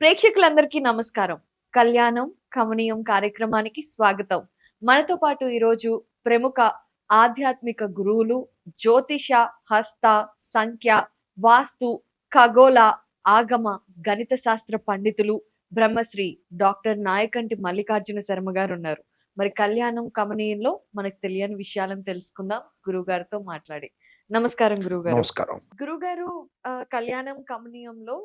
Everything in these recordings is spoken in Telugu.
ప్రేక్షకులందరికీ నమస్కారం. కళ్యాణం కమనీయం కార్యక్రమానికి స్వాగతం. మనతో పాటు ఈరోజు ప్రముఖ ఆధ్యాత్మిక గురువులు జ్యోతిష హస్త సంఖ్య వాస్తు ఖగోళ ఆగమ గణిత శాస్త్ర పండితులు బ్రహ్మశ్రీ డాక్టర్ నాయకంటి మల్లికార్జున శర్మ గారు ఉన్నారు మరి కళ్యాణం కమనీయంలో మనకు తెలియని విషయాలను తెలుసుకుందాం. గురువు గారితో మాట్లాడి. నమస్కారం గురువు గారు నమస్కారం గురుగారు కళ్యాణం కమనీయంలో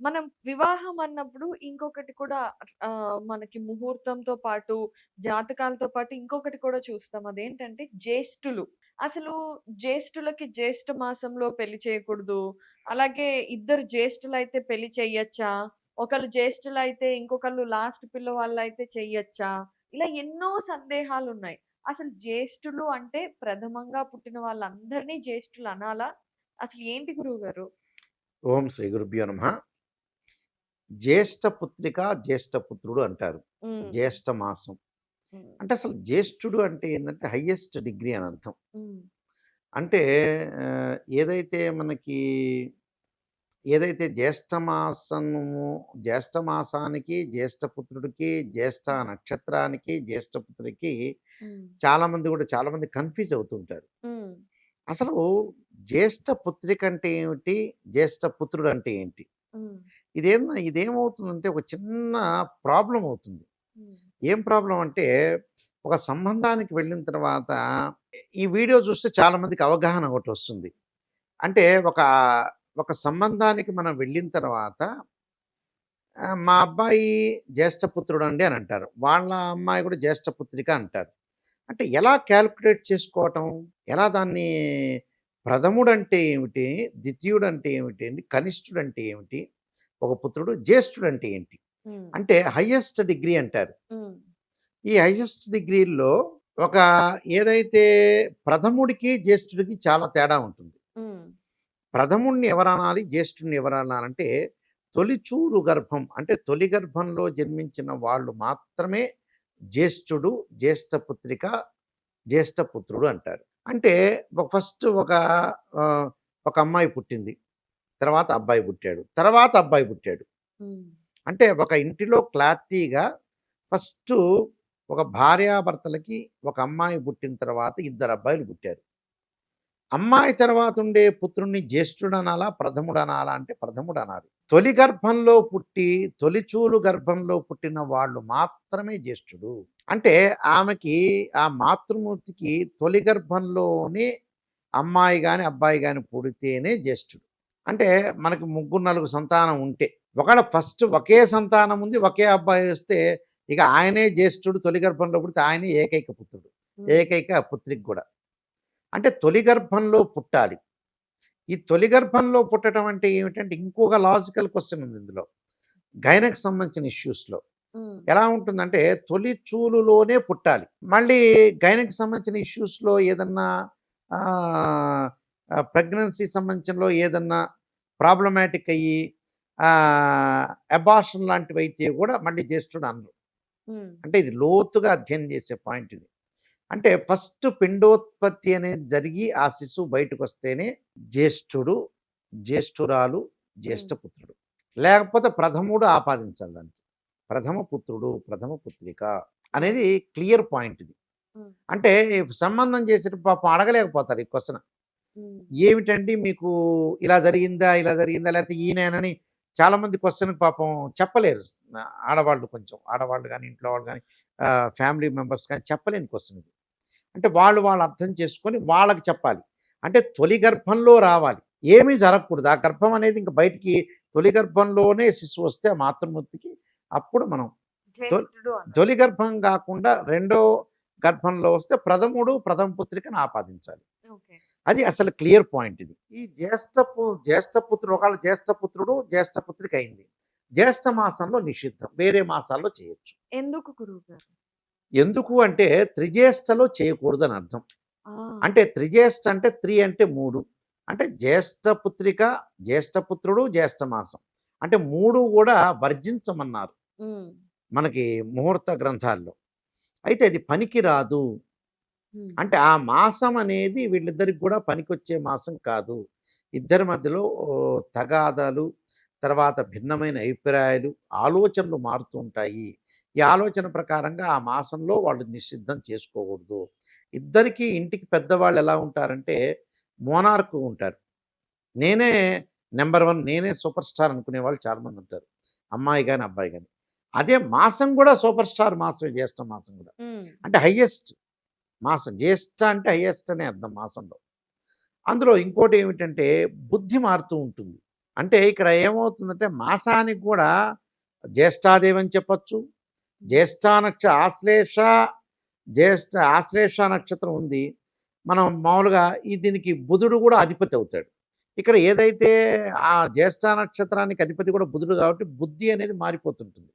మనం వివాహం అన్నప్పుడు ఇంకొకటి కూడా ఆ, మనకి ముహూర్తంతో పాటు జాతకాలతో పాటు ఇంకొకటి కూడా చూస్తాం. అదేంటంటే జ్యేష్ఠులు. అసలు జ్యేష్ఠులకి జ్యేష్ఠ మాసంలో పెళ్ళి చేయకూడదు. అలాగే ఇద్దరు జ్యేష్ఠులు అయితే పెళ్ళి చేయొచ్చా ఒకళ్ళు జ్యేష్ఠులు అయితే ఇంకొకళ్ళు లాస్ట్ పిల్లవాళ్ళు అయితే చెయ్యొచ్చా? ఇలా ఎన్నో సందేహాలు ఉన్నాయి అసలు జ్యేష్ఠులు అంటే ప్రథమంగా పుట్టిన వాళ్ళందరినీ జ్యేష్ఠులు అనాలా? అసలు ఏంటి గురువు గారు ఓం శ్రీ గురుభ్యో నమ. జ్యేష్ఠ పుత్రిక జ్యేష్ఠ పుత్రుడు అంటారు. జ్యేష్ఠ మాసం. అంటే అసలు జ్యేష్ఠుడు అంటే ఏంటంటే హయ్యెస్ట్ డిగ్రీ అని అర్థం. అంటే ఏదైతే మనకి ఏదైతే జ్యేష్ఠ మాసము జ్యేష్ఠ మాసానికి జ్యేష్ఠ పుత్రుడికి జ్యేష్ఠ నక్షత్రానికి జ్యేష్ఠ పుత్రుడికి చాలా మంది కూడా చాలా మంది కన్ఫ్యూజ్ అవుతుంటారు. అసలు జ్యేష్ఠ పుత్రిక అంటే ఏమిటి? జ్యేష్ఠ పుత్రుడు అంటే ఏంటి? ఇదేం ఇదేమవుతుందంటే ఒక చిన్న ప్రాబ్లం అవుతుంది. ఏం ప్రాబ్లం అంటే ఒక సంబంధానికి వెళ్ళిన తర్వాత ఈ వీడియో చూస్తే చాలా మందికి అవగాహన ఒకటి వస్తుంది. అంటే ఒక ఒక సంబంధానికి మనం వెళ్ళిన తర్వాత మా అబ్బాయి జ్యేష్ఠపుత్రుడు అండి అని అంటారు. వాళ్ళ అమ్మాయి కూడా జ్యేష్ఠపుత్రిక అంటారు. అంటే ఎలా క్యాల్కులేట్ చేసుకోవటం? ఎలా దాన్ని ప్రథముడు అంటే ఏమిటి? ద్వితీయుడు అంటే ఏమిటి? కనిష్ఠుడు అంటే ఏమిటి? ఒక పుత్రుడు జ్యేష్ఠుడు అంటే ఏంటి అంటే హయ్యెస్ట్ డిగ్రీ అంటారు. ఈ హైయెస్ట్ డిగ్రీల్లో ఒక ఏదైతే ప్రథముడికి జ్యేష్ఠుడికి చాలా తేడా ఉంటుంది. ప్రథముడిని ఎవరనాలి జ్యేష్ఠుడిని ఎవరనాలంటే తొలిచూరు గర్భం అంటే తొలి గర్భంలో జన్మించిన వాళ్ళు మాత్రమే జ్యేష్ఠుడు జ్యేష్ఠ పుత్రిక జ్యేష్ఠ పుత్రుడు అంటారు. అంటే ఫస్ట్ ఒక ఒక అమ్మాయి పుట్టింది. తర్వాత అబ్బాయి పుట్టాడు. తర్వాత అబ్బాయి పుట్టాడు. అంటే ఒక ఇంటిలో క్లారిటీగా ఫస్ట్ ఒక భార్యాభర్తలకి ఒక అమ్మాయి పుట్టిన తర్వాత ఇద్దరు అబ్బాయిలు పుట్టారు. అమ్మాయి తర్వాత ఉండే పుత్రుణ్ణి జ్యేష్ఠుడు అనాలా ప్రథముడు అనాలా అంటే ప్రథముడు అనాలి తొలి గర్భంలో పుట్టి తొలిచూలు గర్భంలో పుట్టిన వాళ్ళు మాత్రమే జ్యేష్ఠుడు. అంటే ఆమెకి ఆ మాతృమూర్తికి తొలి గర్భంలోనే అమ్మాయి కానీ అబ్బాయి కానీ పుడితేనే జ్యేష్ఠుడు. అంటే మనకి ముగ్గురు నలుగురు సంతానం ఉంటే ఒకవేళ ఫస్ట్ ఒకే సంతానం ఉంది ఒకే అబ్బాయి వస్తే ఇక ఆయనే జ్యేష్ఠుడు తొలి గర్భంలో పుడితే ఆయనే ఏకైక పుత్రుడు ఏకైక పుత్రికి కూడా. అంటే తొలి గర్భంలో పుట్టాలి. ఈ తొలి గర్భంలో పుట్టడం అంటే ఏమిటంటే ఇంకొక లాజికల్ క్వశ్చన్ ఉంది ఇందులో. గైనకు సంబంధించిన ఇష్యూస్లో. ఎలా ఉంటుందంటే తొలి చూలులోనే పుట్టాలి. మళ్ళీ గైనకి సంబంధించిన ఇష్యూస్లో ఏదన్నా ప్రెగ్నెన్సీ సంబంధించినలో ఏదన్నా ప్రాబ్లమాటిక్ అయ్యి అబార్షన్ లాంటివి అయితే కూడా మళ్ళీ జ్యేష్ఠుడు అనరు అంటే ఇది లోతుగా అధ్యయనం చేసే పాయింట్ ఇది. అంటే ఫస్ట్ పిండోత్పత్తి అనేది జరిగి ఆ శిశువు బయటకు వస్తేనే జ్యేష్ఠుడు జ్యేష్ఠురాలు జ్యేష్ఠపుత్రుడు లేకపోతే ప్రథముడు ఆపాదించాలి దానికి. ప్రథమ పుత్రుడు ప్రథమ పుత్రిక అనేది క్లియర్ పాయింట్ ఇది. అంటే సంబంధం చేసేట పాపం అడగలేకపోతారు ఈ క్వశ్చన్. ఏమిటండి మీకు ఇలా జరిగిందా ఇలా జరిగిందా? లేకపోతే ఈయనేనని చాలా మంది క్వశ్చన్ పాపం చెప్పలేరు. ఆడవాళ్ళు కొంచెం ఆడవాళ్ళు కానీ ఇంట్లో వాళ్ళు కానీ ఫ్యామిలీ మెంబర్స్ కానీ చెప్పలేని క్వశ్చన్ ఇది. అంటే వాళ్ళు వాళ్ళు అర్థం చేసుకొని వాళ్ళకి చెప్పాలి. అంటే తొలి గర్భంలో రావాలి. ఏమీ జరగకూడదు. ఆ గర్భం అనేది ఇంకా బయటికి తొలి గర్భంలోనే శిశువు వస్తే ఆ మాతృమూర్తికి అప్పుడు మనం. తొలి గర్భం కాకుండా రెండో గర్భంలో వస్తే ప్రథముడు ప్రథమ పుత్రికను ఆపాదించాలి. అది అసలు క్లియర్ పాయింట్ ఇది. ఈ జ్యేష్ఠపు జ్యేష్ఠపుత్రుడు ఒకవేళ జ్యేష్ఠపుత్రుడు జ్యేష్ఠపుత్రిక అయింది. జ్యేష్ఠ మాసంలో నిషిద్ధం. వేరే మాసాల్లో చేయొచ్చు. ఎందుకు గురువు గారు? ఎందుకు అంటే త్రిజ్యేష్ఠలో చేయకూడదు అని అర్థం అంటే త్రిజ్యేష్ఠ అంటే త్రి అంటే మూడు. అంటే జ్యేష్ఠ పుత్రిక జ్యేష్ఠపుత్రుడు జ్యేష్ఠ మాసం. అంటే మూడు కూడా వర్జించమన్నారు. మనకి ముహూర్త గ్రంథాల్లో. అయితే అది పనికి రాదు ఉమ్, అంటే ఆ మాసం అనేది వీళ్ళిద్దరికి కూడా పనికొచ్చే మాసం కాదు. ఇద్దరి మధ్యలో తగాదాలు తర్వాత భిన్నమైన అభిప్రాయాలు ఆలోచనలు మారుతూ ఉంటాయి. ఈ ఆలోచన ప్రకారంగా ఆ మాసంలో వాళ్ళు నిషిద్ధం చేసుకోకూడదు. ఇద్దరికి ఇంటికి పెద్దవాళ్ళు ఎలా ఉంటారంటే మోనార్కు ఉంటారు. నేనే నెంబర్ వన్ నేనే సూపర్ స్టార్ అనుకునే వాళ్ళు చాలామంది ఉంటారు. అమ్మాయి కానీ అబ్బాయి కానీ అదే మాసం కూడా సూపర్ స్టార్ మాసమే జ్యేష్ఠ మాసం కూడా. అంటే హయ్యెస్ట్ మాసం జ్యేష్ఠ అంటే హయ్యెస్ట్ అనే అర్థం మాసంలో. అందులో ఇంకోటి ఏమిటంటే బుద్ధి మారుతూ ఉంటుంది. అంటే ఇక్కడ ఏమవుతుందంటే మాసానికి కూడా జ్యేష్ఠాదేవి అని చెప్పచ్చు జ్యేష్ఠ నక్ష ఆశ్లేష జ్యేష్ఠ ఆశ్లేష నక్షత్రం ఉంది. మనం మామూలుగా ఈ దీనికి బుధుడు కూడా అధిపతి అవుతాడు. ఇక్కడ ఏదైతే ఆ జ్యేష్ఠ నక్షత్రానికి అధిపతి కూడా బుధుడు కాబట్టి బుద్ధి అనేది మారిపోతుంటుంది.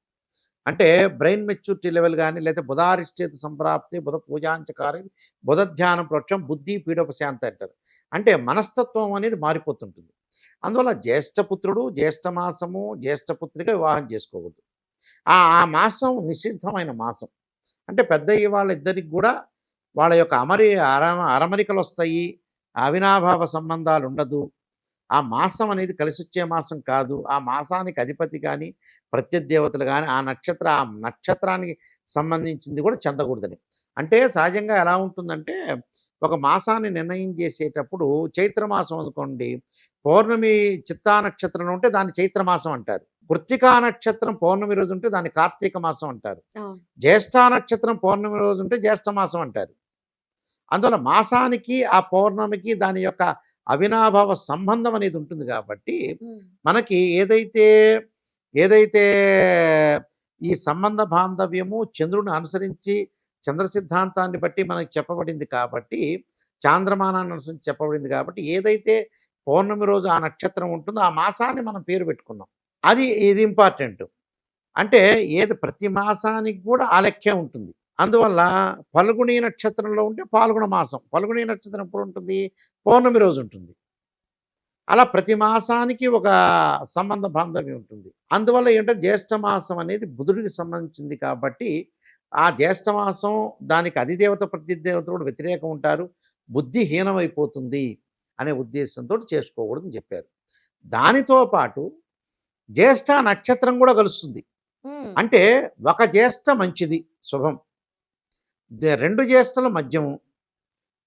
అంటే బ్రెయిన్ మెచ్యూరిటీ లెవెల్ కానీ లేకపోతే బుధారిష్టేత సంప్రాప్తి బుధ పూజాంచకారి బుధ ధ్యానం ప్రోక్షం బుద్ధి పీడోపశాంతి అంటారు. అంటే మనస్తత్వం అనేది మారిపోతుంటుంది. అందువల్ల జ్యేష్ఠపుత్రుడు జ్యేష్ఠమాసము జ్యేష్ఠపుత్రిక వివాహం చేసుకోవద్దు. ఆ ఆ మాసం నిషిద్ధమైన మాసం. అంటే పెద్ద వాళ్ళిద్దరికి కూడా వాళ్ళ యొక్క అమరి అర అరమరికలు వస్తాయి అవినాభావ సంబంధాలు ఉండదు ఆ మాసం అనేది కలిసి వచ్చే మాసం కాదు. ఆ మాసానికి అధిపతి కానీ ప్రత్యదేవతలు కానీ ఆ నక్షత్ర ఆ నక్షత్రానికి సంబంధించింది కూడా చెందకూడదని. అంటే సహజంగా ఎలా ఉంటుందంటే ఒక మాసాన్ని నిర్ణయం చేసేటప్పుడు చైత్రమాసం అనుకోండి పౌర్ణమి చిత్తా నక్షత్రం ఉంటే దాన్ని చైత్రమాసం అంటారు. కృత్తికా నక్షత్రం పౌర్ణమి రోజు ఉంటే దాన్ని కార్తీక మాసం అంటారు. జ్యేష్ఠ నక్షత్రం పౌర్ణమి రోజు ఉంటే జ్యేష్ఠ మాసం అంటారు. అందువల్ల మాసానికి ఆ పౌర్ణమికి దాని యొక్క అవినాభావ సంబంధం అనేది ఉంటుంది కాబట్టి మనకి ఏదైతే ఏదైతే ఈ సంబంధ బాంధవ్యము చంద్రుని అనుసరించి చంద్ర సిద్ధాంతాన్ని బట్టి మనకి చెప్పబడింది కాబట్టి చాంద్రమానాన్ని అనుసరించి చెప్పబడింది కాబట్టి ఏదైతే పౌర్ణమి రోజు ఆ నక్షత్రం ఉంటుందో ఆ మాసాన్ని మనం పేరు పెట్టుకున్నాం. అది ఇది ఇంపార్టెంట్. అంటే ఏది ప్రతి మాసానికి కూడా ఆ లెక్కే ఉంటుంది. అందువల్ల పల్గుణి నక్షత్రంలో ఉంటే పాల్గొన మాసం. పల్గుణి నక్షత్రం ఎప్పుడు ఉంటుంది పౌర్ణమి రోజు ఉంటుంది అలా ప్రతి మాసానికి ఒక సంబంధ బాంధవ్యం ఉంటుంది. అందువల్ల ఏంటంటే జ్యేష్ఠ మాసం అనేది బుధుడికి సంబంధించింది కాబట్టి ఆ జ్యేష్ఠ మాసం దానికి అధిదేవత ప్రతిదేవత కూడా వ్యతిరేకం ఉంటారు. బుద్ధి హీనమైపోతుంది అనే ఉద్దేశంతో చేసుకోకూడదని చెప్పారు. దానితో పాటు జ్యేష్ఠ నక్షత్రం కూడా కలుస్తుంది. అంటే ఒక జ్యేష్ఠ మంచిది శుభం. రెండు జ్యేష్ఠలు మధ్యము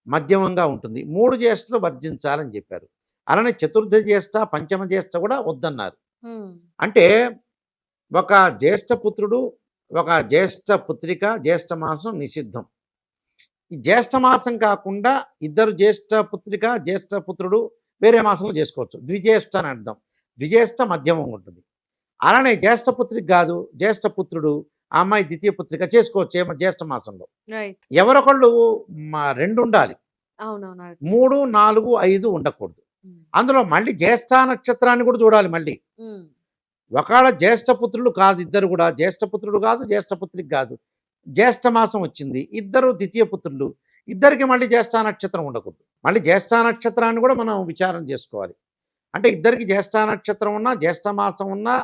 మధ్యమంగా ఉంటుంది. మూడు జ్యేష్ఠలు వర్జించాలని చెప్పారు. అలానే చతుర్థ జ్యేష్ఠ పంచమ జ్యేష్ఠ కూడా వద్దన్నారు. అంటే ఒక జ్యేష్ఠ పుత్రుడు ఒక జ్యేష్ఠ పుత్రిక జ్యేష్ఠ మాసం నిషిద్ధం. ఈ జ్యేష్ఠ మాసం కాకుండా ఇద్దరు జ్యేష్ఠ పుత్రిక జ్యేష్ఠ పుత్రుడు వేరే మాసంలో చేసుకోవచ్చు. ద్విజ్యేష్ఠ అని అర్థం. ద్విజ్యేష్ఠ మధ్యమం ఉంటుంది. అలానే జ్యేష్ఠ పుత్రిక కాదు జ్యేష్ఠ పుత్రుడు ఆ అమ్మాయి ద్వితీయ పుత్రిక చేసుకోవచ్చు ఏమో జ్యేష్ఠ మాసంలో. ఎవరొకళ్ళు మా రెండు ఉండాలి. అవునవును మూడు నాలుగు ఐదు ఉండకూడదు. ఉమ్, అందులో మళ్ళీ జ్యేష్ఠ నక్షత్రాన్ని కూడా చూడాలి మళ్ళీ. ఉమ్, ఒకవేళ జ్యేష్ఠపుత్రులు కాదు ఇద్దరు కూడా. జ్యేష్ఠపుత్రుడు కాదు జ్యేష్ఠపుత్రికి కాదు. జ్యేష్ఠ మాసం వచ్చింది ఇద్దరు ద్వితీయ పుత్రులు. ఇద్దరికి మళ్ళీ జ్యేష్ఠ నక్షత్రం ఉండకూడదు. మళ్ళీ జ్యేష్ఠ నక్షత్రాన్ని కూడా మనం విచారం చేసుకోవాలి. అంటే ఇద్దరికి జ్యేష్ఠ నక్షత్రం ఉన్నా జ్యేష్ఠ మాసం ఉన్నా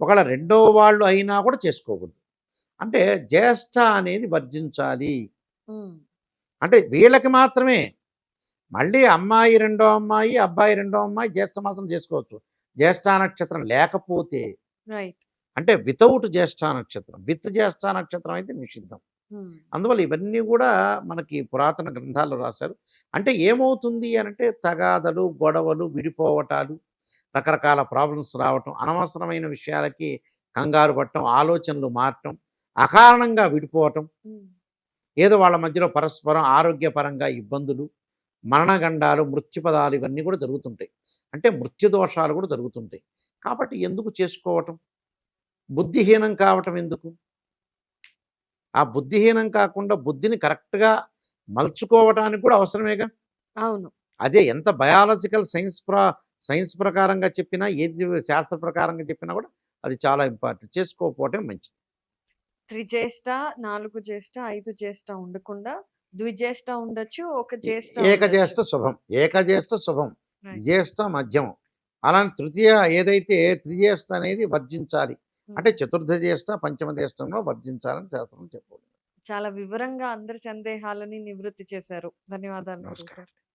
ఒకవేళ రెండో వాళ్ళు అయినా కూడా చేసుకోకూడదు. అంటే జ్యేష్ఠ అనేది వర్జించాలి. అంటే వీళ్ళకి మాత్రమే. మళ్ళీ అమ్మాయి రెండో అమ్మాయి అబ్బాయి రెండో అమ్మాయి జ్యేష్ఠ మాసం చేసుకోవచ్చు. జ్యేష్ఠ నక్షత్రం లేకపోతే అంటే వితౌట్ జ్యేష్ఠ నక్షత్రం. విత్ జ్యేష్ఠ నక్షత్రం అయితే నిషిద్ధం. అందువల్ల ఇవన్నీ కూడా మనకి పురాతన గ్రంథాల్లో రాశారు. అంటే ఏమవుతుంది అనంటే తగాదలు గొడవలు విడిపోవటాలు రకరకాల ప్రాబ్లమ్స్ రావటం అనవసరమైన విషయాలకి కంగారు పట్టడం ఆలోచనలు మారటం అకారణంగా విడిపోవటం ఏదో వాళ్ళ మధ్యలో పరస్పరం ఆరోగ్యపరంగా ఇబ్బందులు మరణగండాలు మృత్యుపదాలు ఇవన్నీ కూడా జరుగుతుంటాయి. అంటే మృత్యు దోషాలు కూడా జరుగుతుంటాయి. కాబట్టి ఎందుకు చేసుకోవటం? బుద్ధిహీనం కావటం ఎందుకు? ఆ బుద్ధిహీనం కాకుండా బుద్ధిని కరెక్ట్గా మలుచుకోవటానికి కూడా అవసరమేగా? అవును. అదే ఎంత బయాలజికల్ సైన్స్ ప్ర సైన్స్ ప్రకారంగా చెప్పినా ఏది శాస్త్ర ప్రకారంగా చెప్పినా కూడా అది చాలా ఇంపార్టెంట్. చేసుకోకపోవటం మంచిది. త్రిజ్యేష్ఠ నాలుగు జ్యేష్ఠ ఐదు జ్యేష్ఠ ఉండకుండా ద్విజ్యేష్ఠ ఉండొచ్చు ఒక జ్యేష్ఠ ఏకజ్యేష్ఠ. శుభం ఏకజ్యేష్ఠ శుభం. జ్యేష్ఠ మధ్యమం అలాంటి తృతీయ ఏదైతే త్రిజ్యేష్ఠ అనేది వర్జించాలి ఉమ్, అంటే చతుర్థ జ్యేష్ఠ పంచమ జ్యేష్ఠంలో వర్జించాలని శాస్త్రం చెప్పబడింది చాలా వివరంగా అందరి సందేహాలని నివృత్తి చేశారు ధన్యవాదాలు నమస్కారం.